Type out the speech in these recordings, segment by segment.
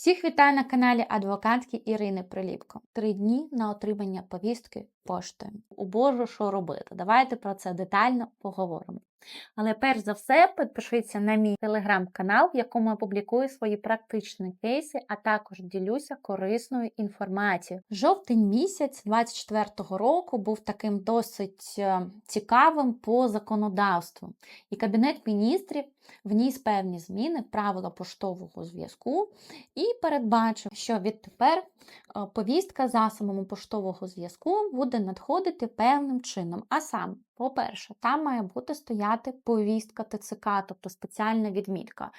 Всіх вітаю на каналі адвокатки Ірини Приліпко. Три дні на отримання повістки поштою. У Божу, що робити? Давайте про це детально поговоримо. Але перш за все, підпишіться на мій телеграм-канал, в якому я публікую свої практичні кейси, а також ділюся корисною інформацією. Жовтень місяць 24-го року був таким досить е, цікавим по законодавству. І Кабінет міністрів вніс певні зміни правила поштового зв'язку і передбачив, що відтепер е, повістка засобами поштового зв'язку буде надходити певним чином. А саме, по-перше, там має бути стояти повістка ТЦК, тобто спеціальна відмітка.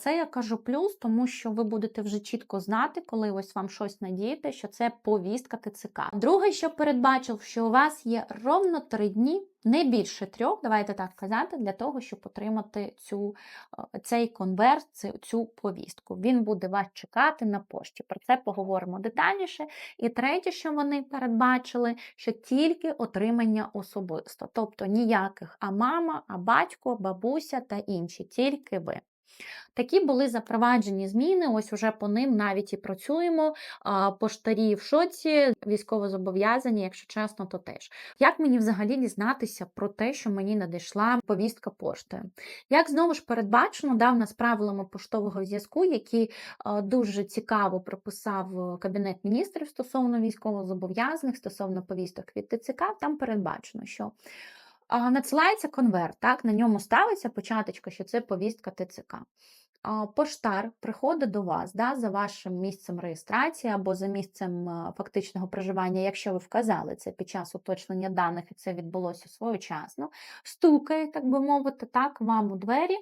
Це я кажу плюс, тому що ви будете вже чітко знати, коли ось вам щось надієте, що це повістка ТЦК. Друге, що передбачив, що у вас є ровно три дні. Не більше трьох, давайте так казати, для того, щоб отримати цю, е, цей конверт, цю, цю повістку. Він буде вас чекати на пошті. Про це поговоримо детальніше. І третє, що вони передбачили, що тільки отримання особисто, тобто ніяких а мама, а батько, бабуся та інші, тільки ви. Такі були запроваджені зміни. Ось уже по ним навіть і працюємо. Поштарі в шоці, військовозобов'язані, якщо чесно, то теж. Як мені взагалі дізнатися про те, що мені надійшла повістка поштою? Як знову ж передбачено, да, в нас правилами поштового зв'язку, які дуже цікаво прописав Кабінет міністрів стосовно військовозобов'язаних, стосовно повісток від ТЦК, там передбачено, що надсилається конверт, так, на ньому ставиться початочка, що це повістка ТЦК. Поштар приходить до вас да, за вашим місцем реєстрації або за місцем фактичного проживання, якщо ви вказали це під час уточнення даних, і це відбулося своєчасно, стукає, так би мовити, так, вам у двері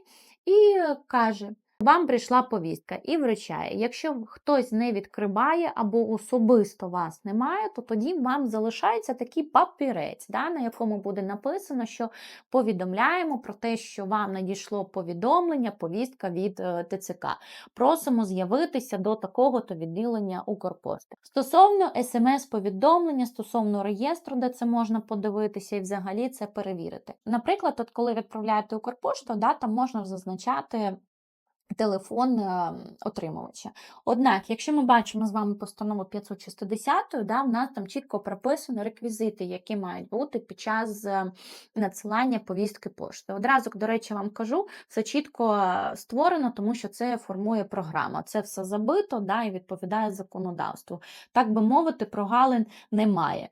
і е, каже. Вам прийшла повістка і вручає. Якщо хтось не відкриває або особисто вас немає, то тоді вам залишається такий папірець, да, на якому буде написано, що повідомляємо про те, що вам надійшло повідомлення, повістка від е, ТЦК. Просимо з'явитися до такого-то відділення Укрпошти. Стосовно смс-повідомлення, стосовно реєстру, де це можна подивитися і взагалі це перевірити. Наприклад, от коли відправляєте Укрпошту, да, там можна зазначати телефон е, отримувача. Однак, якщо ми бачимо з вами постанову 560, да, в нас там чітко прописано реквізити, які мають бути під час е, надсилання повістки пошти. Одразу, до речі, вам кажу, все чітко е, створено, тому що це формує програма. Це все забито да, і відповідає законодавству. Так би мовити, прогалин немає.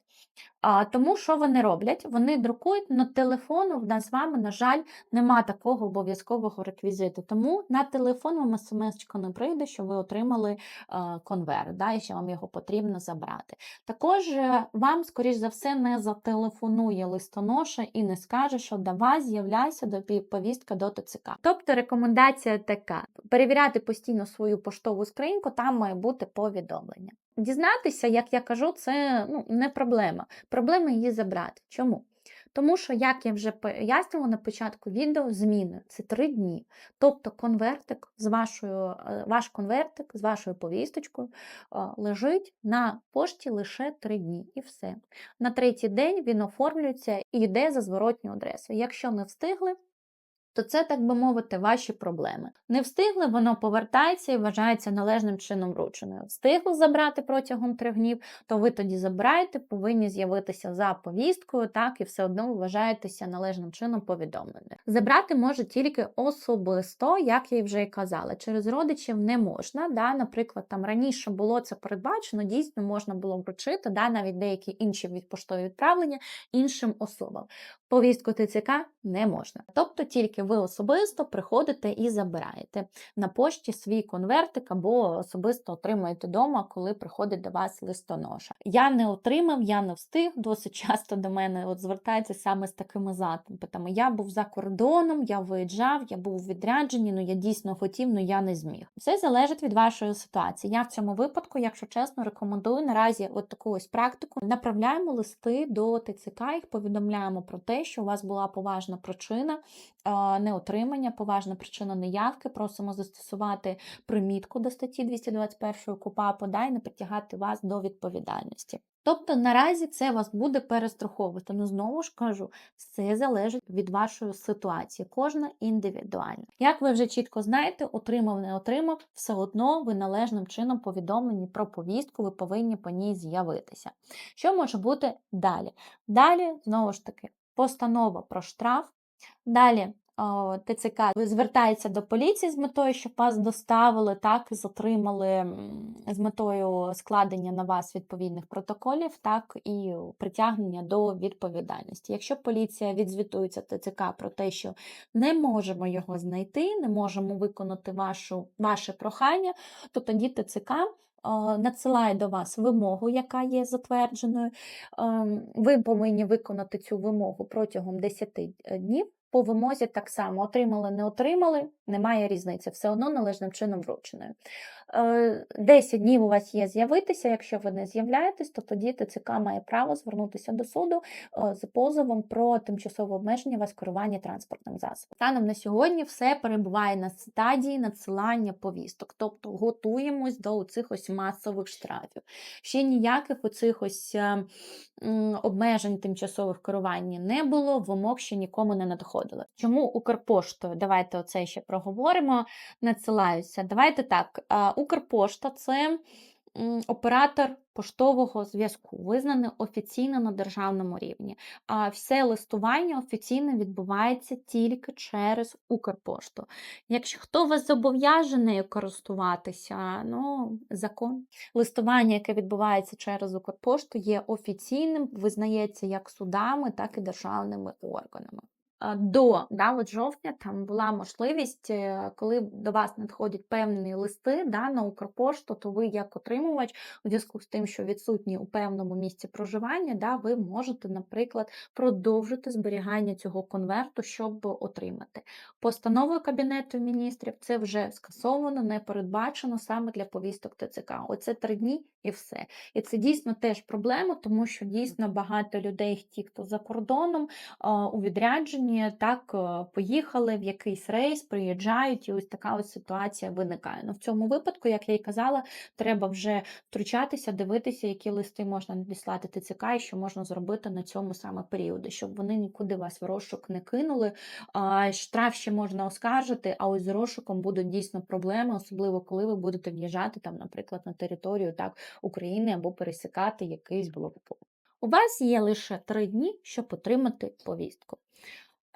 А, Тому що вони роблять? Вони друкують на телефону. В нас з вами, на жаль, нема такого обов'язкового реквізиту. Тому на телефон вам смс не прийде, що ви отримали а, конверт, да, і що вам його потрібно забрати. Також е, вам, скоріш за все, не зателефонує листоноша і не скаже, що давай з'являйся до повістка до ТЦК. Тобто рекомендація така: перевіряти постійно свою поштову скриньку, там має бути повідомлення. Дізнатися, як я кажу, це ну, не проблема. Проблема її забрати. Чому? Тому що, як я вже пояснювала на початку відео, зміни це три дні. Тобто конвертик з вашою, е, ваш конвертик з вашою повісточкою е, лежить на пошті лише три дні і все. На третій день він оформлюється і йде за зворотню адресу. Якщо не встигли, то це, так би мовити, ваші проблеми. Не встигли, воно повертається і вважається належним чином врученою. Встигли забрати протягом трьох днів, то ви тоді забираєте, повинні з'явитися за повісткою, так, і все одно вважаєтеся належним чином повідомленим. Забрати може тільки особисто, як я вже і казала. Через родичів не можна. Да? Наприклад, там раніше було це передбачено, дійсно можна було вручити, да? навіть деякі інші відпоштові відправлення іншим особам. Повістку ТЦК не можна. Тобто тільки ви особисто приходите і забираєте на пошті свій конвертик або особисто отримуєте вдома, коли приходить до вас листоноша. Я не отримав, я не встиг. Досить часто до мене от звертається саме з такими запитами. Я був за кордоном, я виїжджав, я був у відрядженні, ну я дійсно хотів, але я не зміг. Все залежить від вашої ситуації. Я в цьому випадку, якщо чесно, рекомендую наразі от таку ось практику. Направляємо листи до ТЦК, їх повідомляємо про те, що у вас була поважна причина е, неотримання, поважна причина неявки. Просимо застосувати примітку до статті 221 КУПАПу да, і не притягати вас до відповідальності. Тобто наразі це вас буде перестраховувати. Ну знову ж кажу, все залежить від вашої ситуації, кожна індивідуальна. Як ви вже чітко знаєте, отримав, не отримав, все одно ви належним чином повідомлені про повістку, ви повинні по ній з'явитися. Що може бути далі? Далі, знову ж таки, постанова про штраф. Далі ТЦК звертається до поліції з метою, щоб вас доставили, так і затримали з метою складення на вас відповідних протоколів, так і притягнення до відповідальності. Якщо поліція відзвітується ТЦК про те, що не можемо його знайти, не можемо виконати вашу, ваше прохання, то тоді ТЦК надсилає до вас вимогу, яка є затвердженою. Ем, Ви повинні виконати цю вимогу протягом 10 днів. По вимозі так само отримали, не отримали, немає різниці, все одно належним чином врученою. Е, 10 днів у вас є з'явитися. Якщо ви не з'являєтесь, то тоді ТЦК має право звернутися до суду е, з позовом про тимчасове обмеження вас керування транспортним засобом. Станом на сьогодні все перебуває на стадії надсилання повісток, тобто готуємось до цих ось масових штрафів. Ще ніяких оцих ось е, обмежень тимчасових керування не було, вимог ще нікому не надходили. Чому Укрпоштою? Давайте оце ще проговоримо. Надсилаються. Давайте так. Укрпошта це оператор поштового зв'язку, визнаний офіційно на державному рівні. А все листування офіційно відбувається тільки через Укрпошту. Якщо хто вас зобов'яже нею користуватися, ну закон. Листування, яке відбувається через Укрпошту, є офіційним, визнається як судами, так і державними органами. А, До да, от жовтня там була можливість, е, коли до вас надходять певні листи да, на Укрпошту, то ви як отримувач, у зв'язку з тим, що відсутні у певному місці проживання, да, ви можете, наприклад, продовжити зберігання цього конверту, щоб отримати. Постановою Кабінету міністрів це вже скасовано, не передбачено саме для повісток ТЦК. Оце три дні і все. І це дійсно теж проблема, тому що дійсно багато людей, ті, хто за кордоном, у відрядженні, так е, поїхали в якийсь рейс, приїжджають, і ось така ось ситуація виникає. Ну, в цьому випадку, як я й казала, треба вже втручатися, дивитися, які листи можна надіслати ТЦК і що можна зробити на цьому саме періоді, щоб вони нікуди вас в розшук не кинули. Штраф ще можна оскаржити, а ось з розшуком будуть дійсно проблеми, особливо коли ви будете в'їжджати там, наприклад, на територію так України або пересікати якийсь блокпост. У вас є лише три дні, щоб отримати повістку.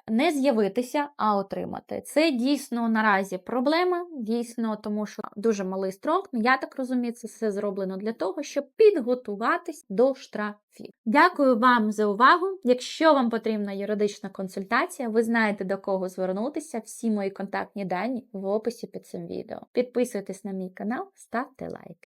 Не з'явитися, а отримати. Це дійсно наразі проблема, дійсно, тому що дуже малий строк. Ну, я так розумію, це все зроблено для того, щоб підготуватись до штрафів. Дякую вам за увагу. Якщо вам потрібна юридична консультація, ви знаєте до кого звернутися. Всі мої контактні дані в описі під цим відео. Підписуйтесь на мій канал, ставте лайк.